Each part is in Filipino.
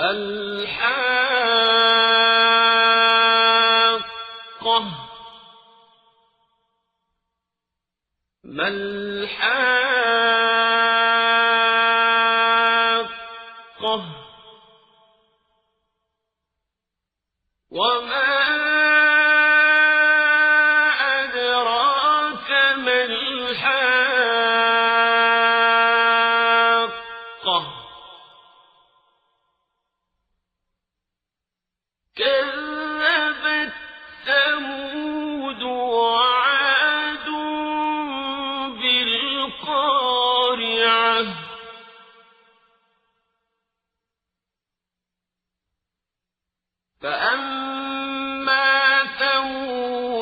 الحاقة. ما الحاقة؟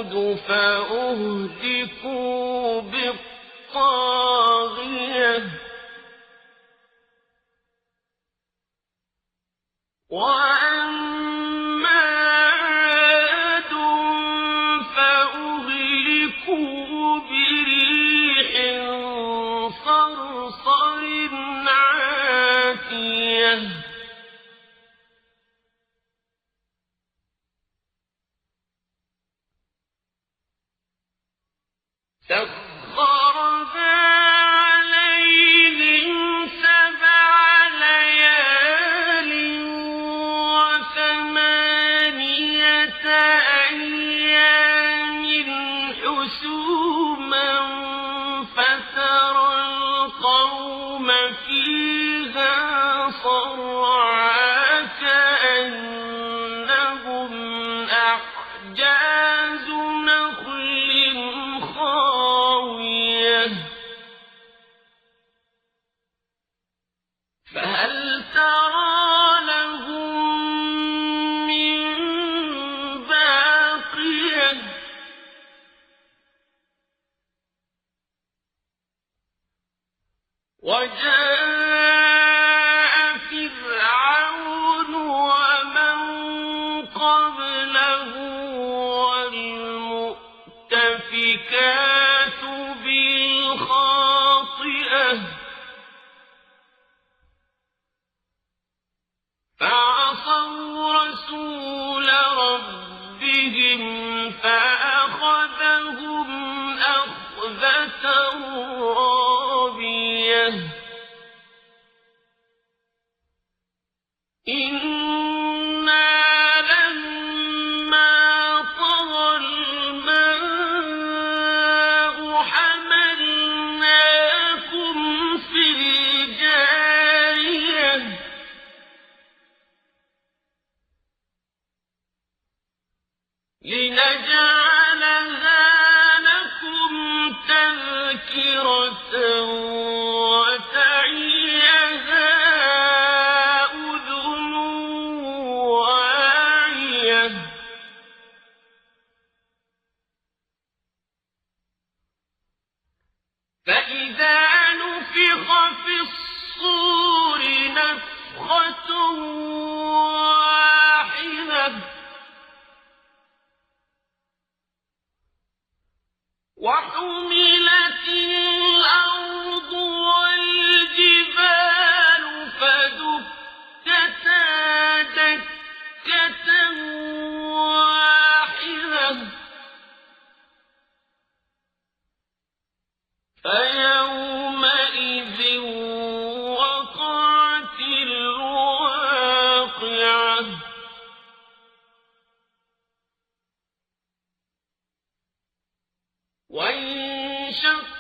عاد فأهلكوا بالطاغوت كل فعصوا وانشق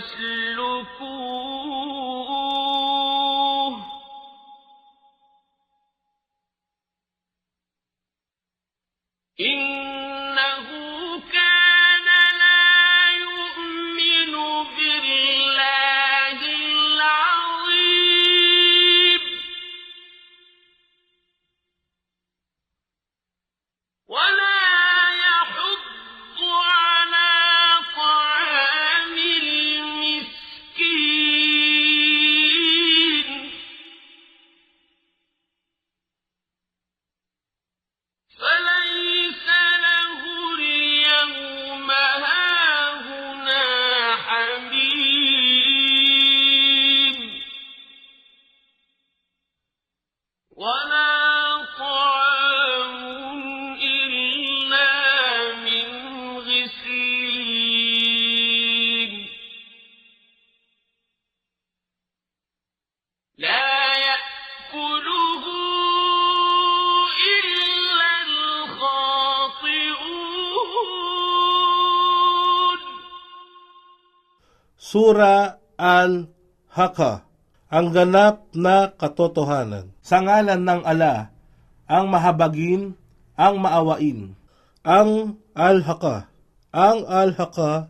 فاسلكوه Sura Al-Haka, ang ganap na katotohanan. Sa ngalan ng ala, ang mahabagin, ang maawain. Ang Al-Haka, ang Al-Haka,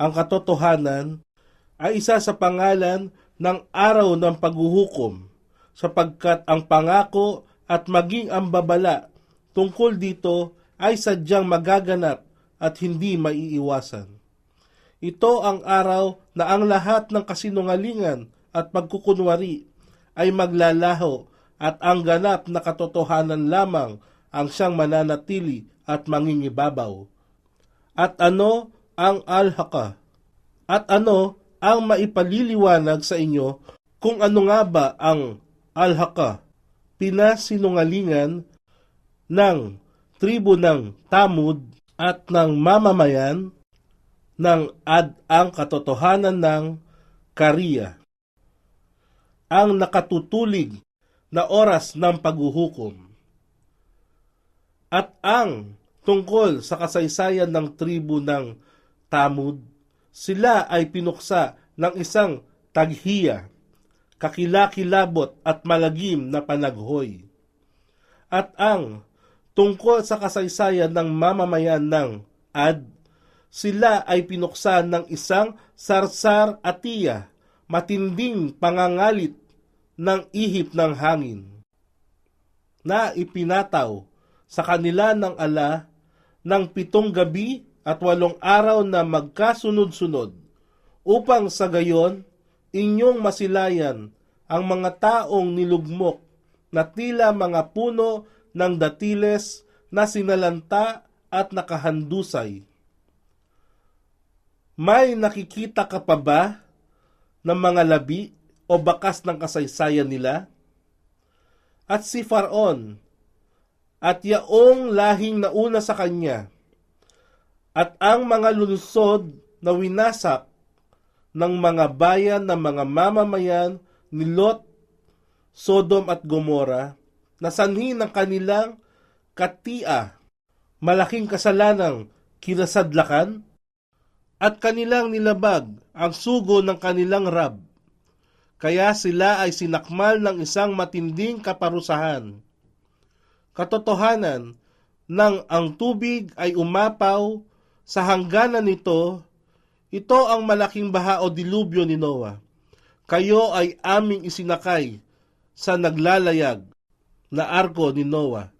ang katotohanan, ay isa sa pangalan ng araw ng paghuhukom, sapagkat ang pangako at maging ang babala tungkol dito ay sadyang magaganap at hindi maiiwasan. Ito ang araw na ang lahat ng kasinungalingan at pagkukunwari ay maglalaho at ang ganap na katotohanan lamang ang siyang mananatili at mangingibabaw. At ano ang al-haka? At ano ang maipaliliwanag sa inyo kung ano nga ba ang al-haka? Pinasinungalingan ng tribo ng Tamud at ng mamamayan ng ad ang katotohanan ng Kariya. Ang nakatutulig na oras ng paghuhukom. At ang tungkol sa kasaysayan ng tribu ng Tamud, sila ay pinuksa ng isang taghiya, kakilakilabot at malagim na panaghoy. At ang tungkol sa kasaysayan ng mamamayan ng Ad, sila ay pinuksa ng isang sarsar atiya, matinding pangangalit ng ihip ng hangin, na ipinataw sa kanila ng ala ng pitong gabi at walong araw na magkasunod-sunod, upang sa gayon inyong masilayan ang mga taong nilugmok na tila mga puno ng datiles na sinalanta at nakahandusay. May nakikita ka pa ba ng mga labi o bakas ng kasaysayan nila? At si Faraon at yaong lahing nauna sa kanya at ang mga lungsod na winasak ng mga bayan ng mga mamamayan ni Lot, Sodom at Gomora na sanhi ng kanilang katia, malaking kasalanang kinasadlakan at kanilang nilabag ang sugo ng kanilang rab. Kaya sila ay sinakmal ng isang matinding kaparusahan. Katotohanan nang ang tubig ay umapaw sa hangganan nito, ito ang malaking baha o dilubyo ni Noah. Kayo ay aming isinakay sa naglalayag na arko ni Noah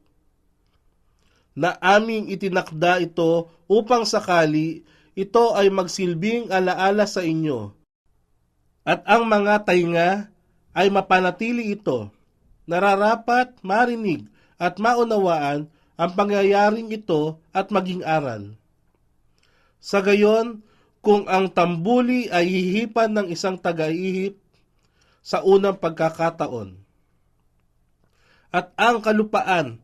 na aming itinakda ito upang sakali ito ay magsilbing alaala sa inyo. At ang mga tainga ay mapanatili ito. Nararapat marinig at maunawaan ang pangyayaring ito at maging aral. Sa gayon, kung ang tambuli ay hihipan ng isang tagaihip sa unang pagkakataon, at ang kalupaan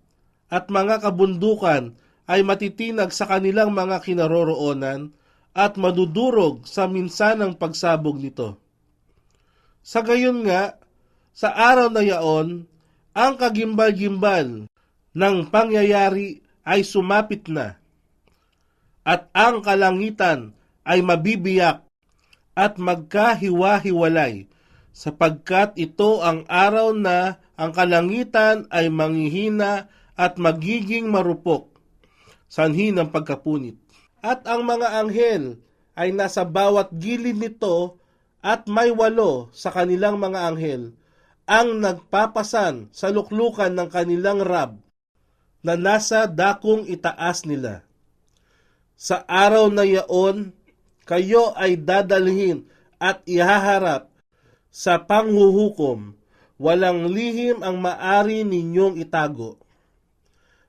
at mga kabundukan ay matitinag sa kanilang mga kinaroroonan at madudurog sa minsanang pagsabog nito. Sa gayon nga, sa araw na yaon, ang kagimbal-gimbal ng pangyayari ay sumapit na, at ang kalangitan ay mabibiyak at magkahiwa-hiwalay, sapagkat ito ang araw na ang kalangitan ay manghihina at magiging marupok, sanhi ng pagkapunit. At ang mga anghel ay nasa bawat gilid nito at may walo sa kanilang mga anghel ang nagpapasan sa luklukan ng kanilang rab na nasa dakong itaas nila. Sa araw na yaon, kayo ay dadalhin at ihaharap sa panghuhukom, walang lihim ang maari ninyong itago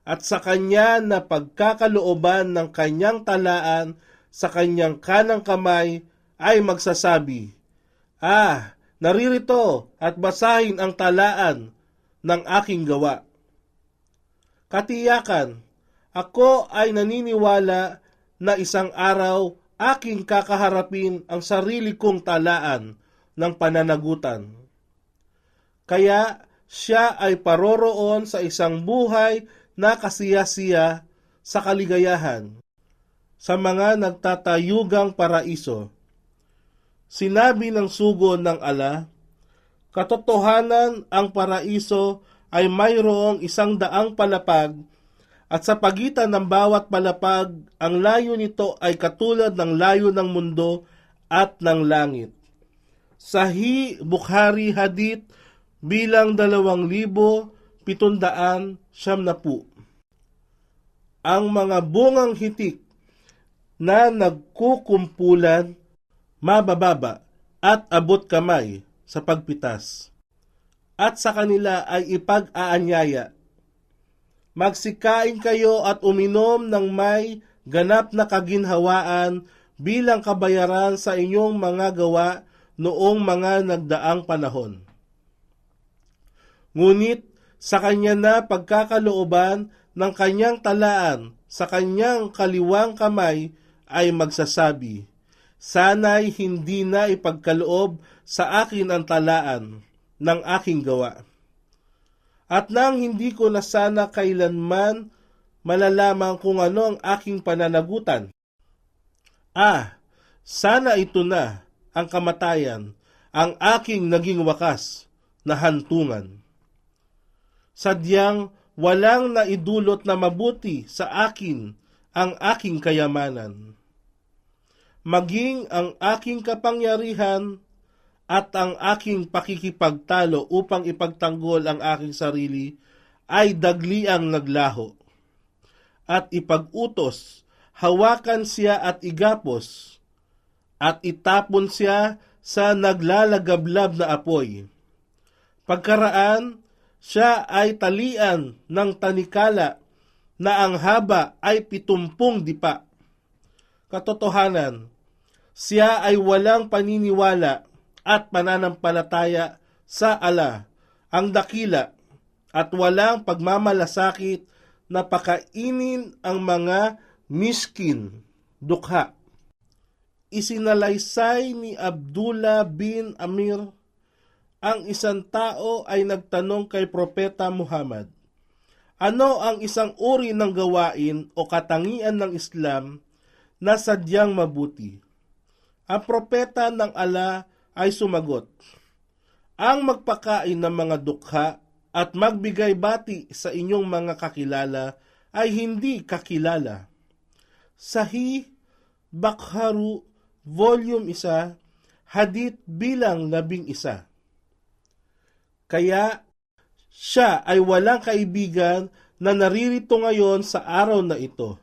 at sa kanya na pagkakalooban ng kanyang talaan sa kanyang kanang kamay ay magsasabi, Ah, naririto at basahin ang talaan ng aking gawa. Katiyakan, ako ay naniniwala na isang araw aking kakaharapin ang sarili kong talaan ng pananagutan. Kaya siya ay paroroon sa isang buhay na kasiya-siya sa kaligayahan sa mga nagtatayugang paraiso. Sinabi ng sugo ng ala, Katotohanan ang paraiso ay mayroong isang daang palapag at sa pagitan ng bawat palapag, ang layo nito ay katulad ng layo ng mundo at ng langit. Sahi Bukhari Hadith bilang dalawang libo pitundaan siyam na po. Ang mga bungang hitik na nagkukumpulan, mabababa at abot kamay sa pagpitas. At sa kanila ay ipag-aanyaya. Magsikain kayo at uminom ng may ganap na kaginhawaan bilang kabayaran sa inyong mga gawa noong mga nagdaang panahon. Ngunit sa kanya na pagkakalooban ng kanyang talaan sa kanyang kaliwang kamay ay magsasabi, Sana'y hindi na ipagkaloob sa akin ang talaan ng aking gawa. At nang hindi ko na sana kailanman malalaman kung ano ang aking pananagutan. Ah, sana ito na ang kamatayan, ang aking naging wakas na hantungan. Sadyang walang naidulot na mabuti sa akin ang aking kayamanan. Maging ang aking kapangyarihan at ang aking pakikipagtalo upang ipagtanggol ang aking sarili ay dagliang naglaho. At ipag-utos, hawakan siya at igapos, at itapon siya sa naglalagablab na apoy. Pagkaraan, siya ay talian ng tanikala na ang haba ay pitumpong dipa. Katotohanan, siya ay walang paniniwala at pananampalataya sa ala, ang dakila, at walang pagmamalasakit na pakainin ang mga miskin, dukha. Isinalaysay ni Abdullah bin Amir ang isang tao ay nagtanong kay Propeta Muhammad, ano ang isang uri ng gawain o katangian ng Islam na sadyang mabuti? Ang propeta ng ala ay sumagot, Ang magpakain ng mga dukha at magbigay bati sa inyong mga kakilala ay hindi kakilala. Sahih Bakharu, Volume 1, Hadith bilang labing isa. Kaya siya ay walang kaibigan na naririto ngayon sa araw na ito.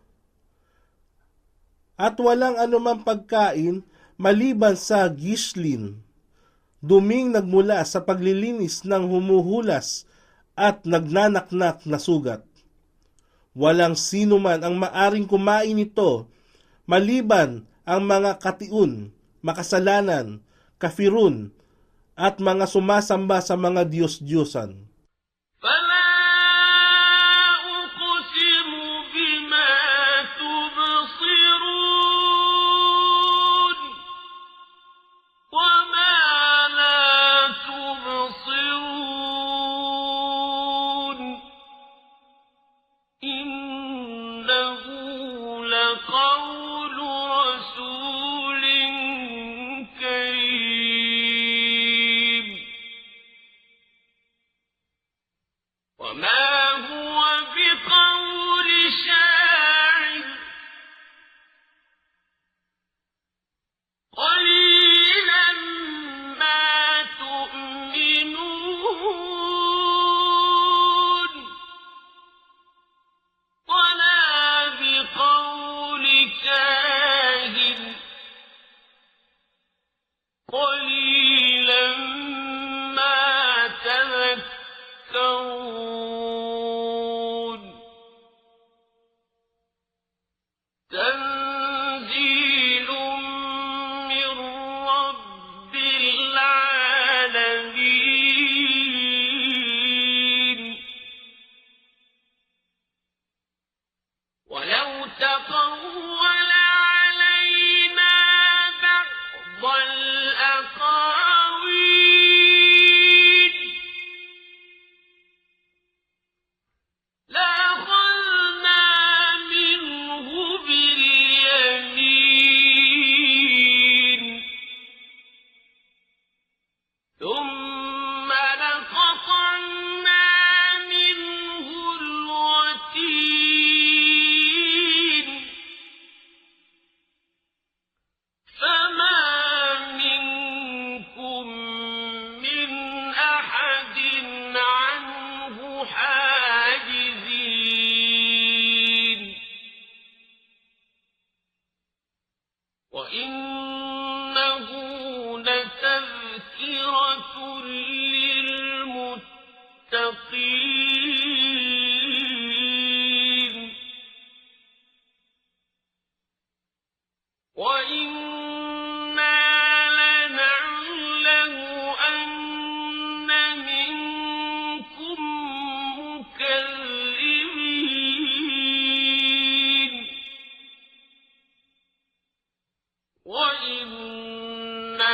At walang anumang pagkain maliban sa gislin, duming nagmula sa paglilinis ng humuhulas at nagnanaknak na sugat. Walang sino man ang maaring kumain nito maliban ang mga katiun, makasalanan, kafirun, at mga sumasamba sa mga Diyos-Diyosan.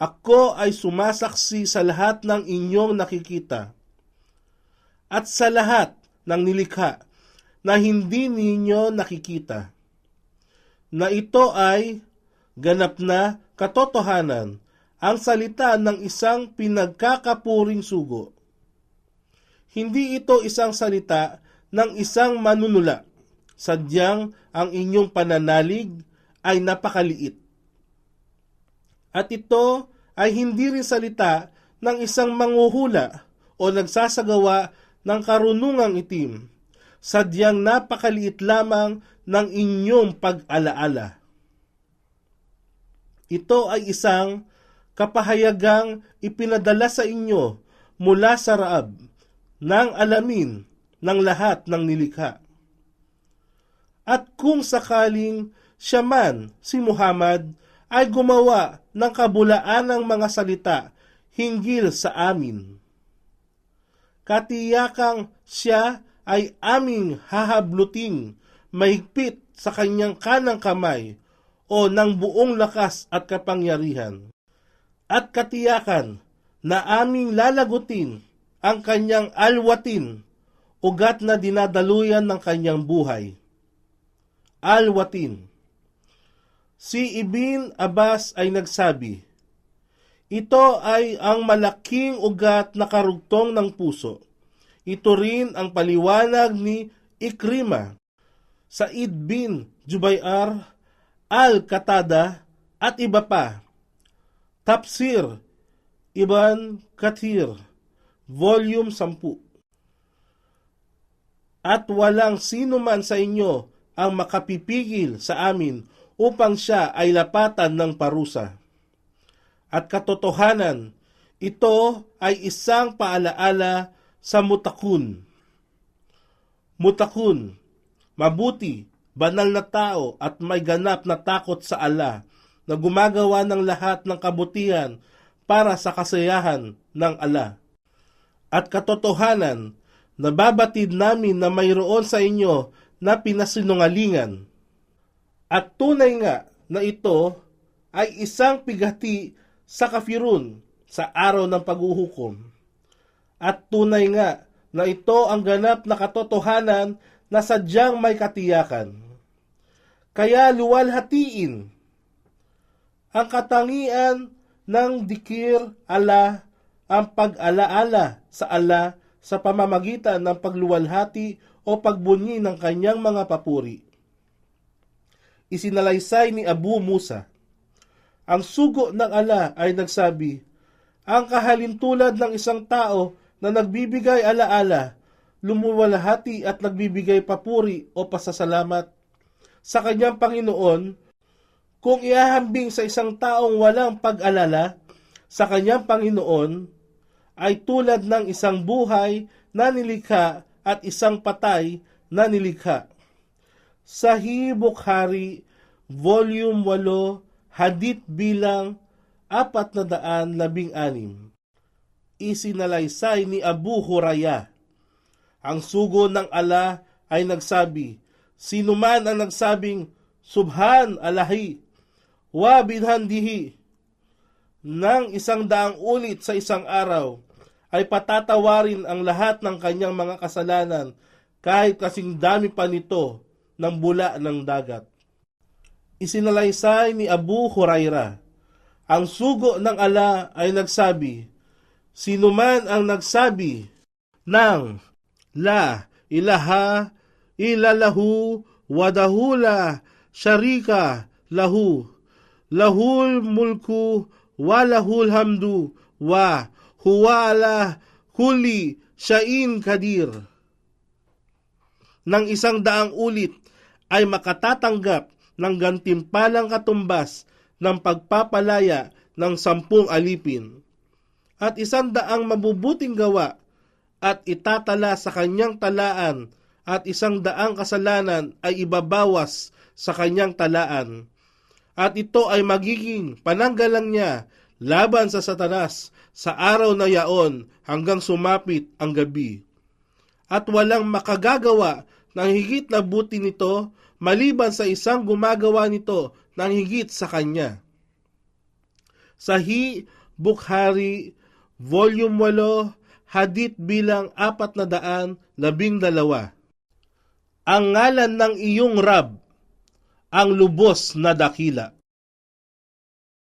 ako ay sumasaksi sa lahat ng inyong nakikita at sa lahat ng nilikha na hindi ninyo nakikita na ito ay ganap na katotohanan ang salita ng isang pinagkakapuring sugo. Hindi ito isang salita ng isang manunula, sadyang ang inyong pananalig ay napakaliit. At ito ay hindi rin salita ng isang manguhula o nagsasagawa ng karunungang itim, sadyang napakaliit lamang ng inyong pag-alaala. Ito ay isang kapahayagang ipinadala sa inyo mula sa Raab ng alamin ng lahat ng nilikha. At kung sakaling siya man, si Muhammad, ay gumawa ng kabulaan ng mga salita hinggil sa amin. Katiyakang siya ay aming hahabluting mahigpit sa kanyang kanang kamay o ng buong lakas at kapangyarihan. At katiyakan na aming lalagutin ang kanyang alwatin, ugat na dinadaluyan ng kanyang buhay. Alwatin. Si Ibn Abbas ay nagsabi, Ito ay ang malaking ugat na karugtong ng puso. Ito rin ang paliwanag ni Ikrima, Said bin Jubayar, Al-Qatada at iba pa. Tafsir, Ibn Kathir, Volume 10 At walang sino man sa inyo ang makapipigil sa amin upang siya ay lapatan ng parusa. At katotohanan, ito ay isang paalaala sa mutakun. Mutakun, mabuti, banal na tao at may ganap na takot sa ala na gumagawa ng lahat ng kabutihan para sa kasayahan ng ala. At katotohanan, nababatid namin na mayroon sa inyo na pinasinungalingan. At tunay nga na ito ay isang pigati sa kafirun sa araw ng paghuhukom. At tunay nga na ito ang ganap na katotohanan na sadyang may katiyakan. Kaya luwalhatiin ang katangian ng dikir ala ang pag-alaala sa ala sa pamamagitan ng pagluwalhati o pagbunyi ng kanyang mga papuri. Isinalaysay ni Abu Musa. Ang sugo ng ala ay nagsabi, ang kahalintulad ng isang tao na nagbibigay alaala, lumuwalhati at nagbibigay papuri o pasasalamat sa kanyang Panginoon, kung iahambing sa isang taong walang pag-alala sa kanyang Panginoon, ay tulad ng isang buhay na nilikha at isang patay na nilikha. Sahih Bukhari, Volume 8, Hadith bilang 416. Isinalaysay ni Abu Huraya. Ang sugo ng ala ay nagsabi, Sino man ang nagsabing, Subhan Alahi, wa binhandihi, ng isang daang ulit sa isang araw, ay patatawarin ang lahat ng kanyang mga kasalanan kahit kasing dami pa nito ng bula ng dagat. Isinalaysay ni Abu Huraira, ang sugo ng ala ay nagsabi, Sino man ang nagsabi ng La ilaha ilalahu wadahula syarika lahu lahul mulku wa lahul hamdu wa huwa ala kulli sya'in kadir. Nang isang daang ulit ay makatatanggap ng gantimpalang katumbas ng pagpapalaya ng sampung alipin at isang daang mabubuting gawa at itatala sa kanyang talaan at isang daang kasalanan ay ibabawas sa kanyang talaan. At ito ay magiging pananggalang niya laban sa satanas sa araw na yaon hanggang sumapit ang gabi. At walang makagagawa ng higit na buti nito maliban sa isang gumagawa nito ng higit sa kanya. Sahi Bukhari, Volume 8, Hadith bilang apat na daan labing dalawa. Ang ngalan ng iyong Rab, ang lubos na dakila.